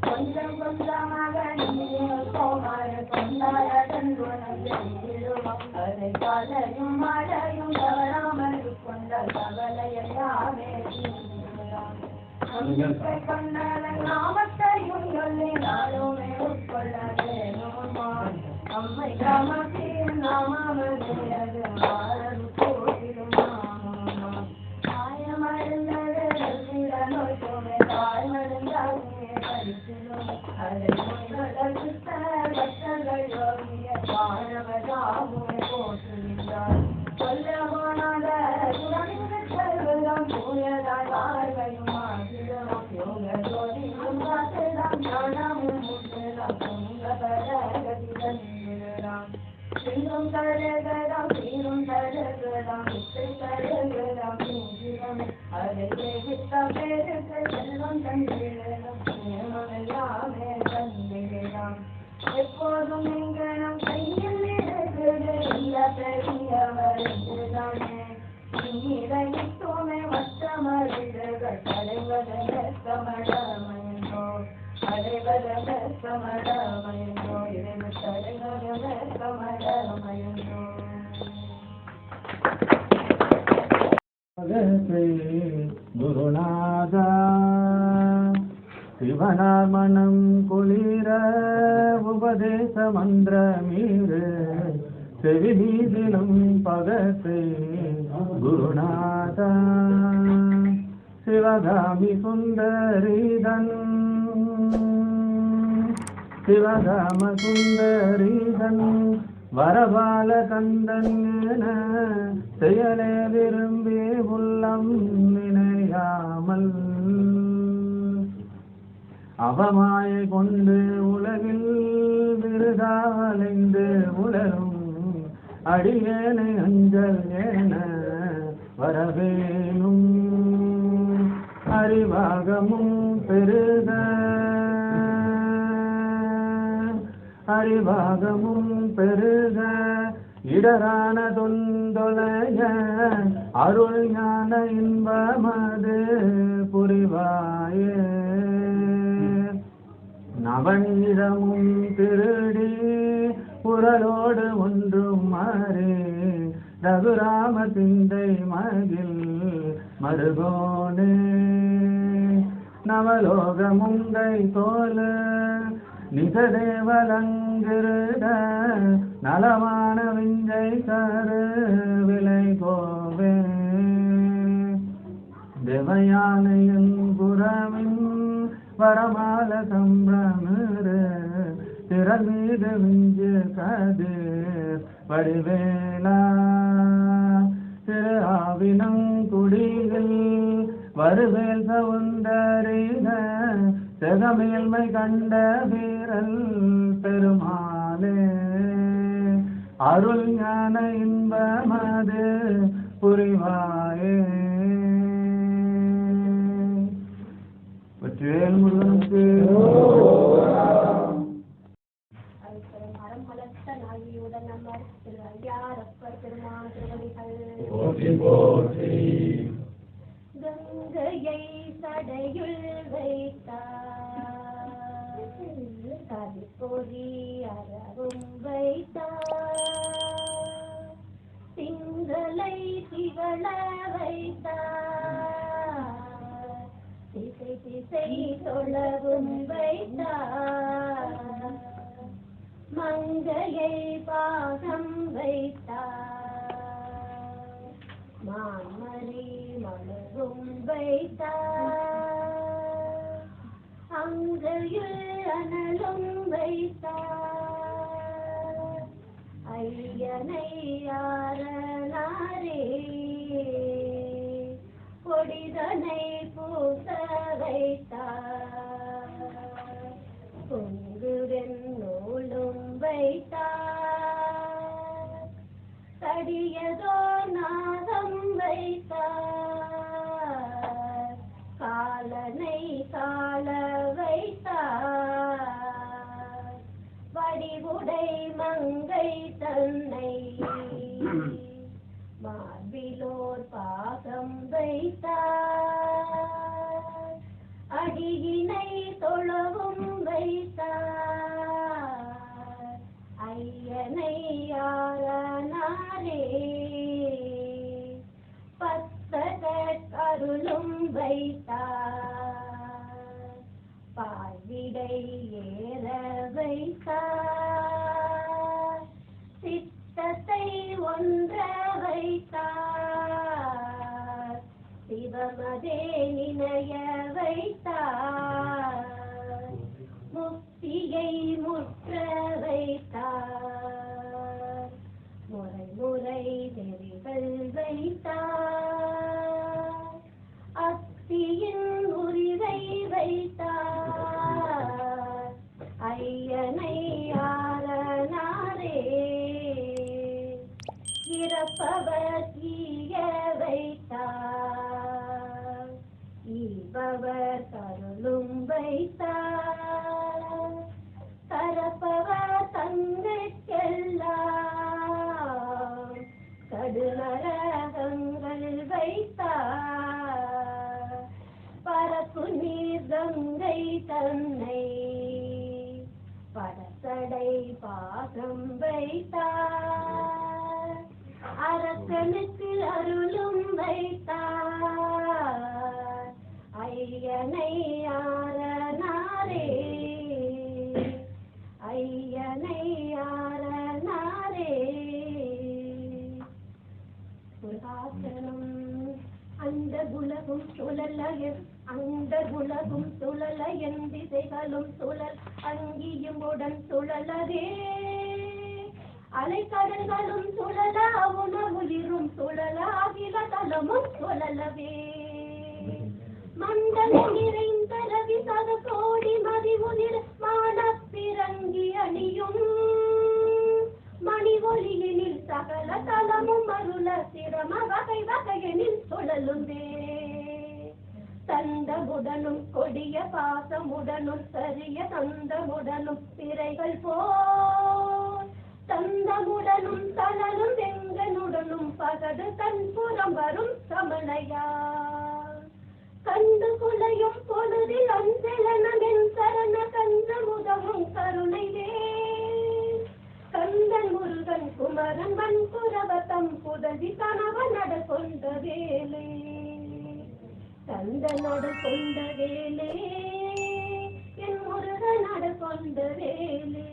கொஞ்சம் கொஞ்சமாக நீர் போமாறு மழையும் நாமத்தையும் சொல்லி நாளுமே உட்கொள்ள வேணுமா நம்மை கிராமத்தில் நாமாவது அது மாறன் போதிலும் நாமமா தாயமருந்தது சில நோய்க்குமே தாய்மருந்தாகுமே பரிசிலும் அதை நோய்கள் சுத்த ैरं सरगदां ीरं सरगदां हरे कृष्ण உபதேச மந்திரமீறு செவிதீதிலும் பகத்தை குருநாதா. சிவகாமி சுந்தரிதன். சிவகாம சுந்தரிதன். வரபால கந்தன் என செயலே விரும்பி உள்ளம் நினையாமல் அவமாயை கொண்டு உலகில் விருதாலைந்து உலரும் அடியேனை அஞ்சல் என வரவேணும் அறிவாகமும் பெருக. அறிவாகமும் பெருக. இடரான தொந்தொலைய அருள் ஞான இன்பமது புரிவாயே. நவனிடமும் திருடி புரலோடு ஒன்றும் மாறே. ரகுராம சிந்தை மகில் மருகோனே. நவலோகமுங்கை தோல நிசதேவலங்கிருட நலமான விஞ்சை கரு விலை போவே. தேவயானையின் புறமின் வரமால சம்பிரமர திறமீது மிஞ்சு கதிர் வடிவேலா. திரு ஆவினங்குடியில் வருவேல் சவுந்தரின செகமேல்மை கண்ட வீரல் பெருமானே அருள் ஞான இன்பமது புரிவாயே. கங்கையை சடையுள் வைத்தார். கதிப்பொறி தாமரை மலரும் வைத்தார். அங்கையில் அனலும் வைத்தார். ஐயனை யாரனாரே வைத்தார் பார்விடை ஏற வைத்தார் சித்தத்தை ஒன்ற வைத்தார் சிவமதே நினைய வைத்தார் கரப்பவர் தங்கெல்லாம் கடுநரகங்கள் வைத்தார் பரப்பு நீர் கங்கை தன்னை பரசடை பாகம் வைத்தார் அரசனுக்கு அருளும் வைத்தார் ஐயனை சுழல் அங்கியும் உடன் சுழலதே அலைக்கடல்களும் சுழல உணவுயிரும் சுழல அகில தலமும் சுழலவே. மண்டலம் நிறைந்தரவி சத கோடி மதி உதிர் மானப்பிறங்கி தந்தமுடனும் கொடிய பாசமுடனும் சரிய தந்தமுடனும் பிறைகள் போல். தந்தமுடனும் தளலும் வெங்கனுடனும் பகடு கண்புறம் வரும் சமணையா கண்டு குலையும் பொழுதில் அஞ்சலனம் என் சரண கந்த முதமும் கருணை கந்தன் முருகன் குமரன் வன்புறவத்தம் புதவி கணவன் நடக்கொண்ட கொண்ட வேலே. தந்தனோடு கொண்ட வேலே என் முருகனோடு கொண்ட வேலே.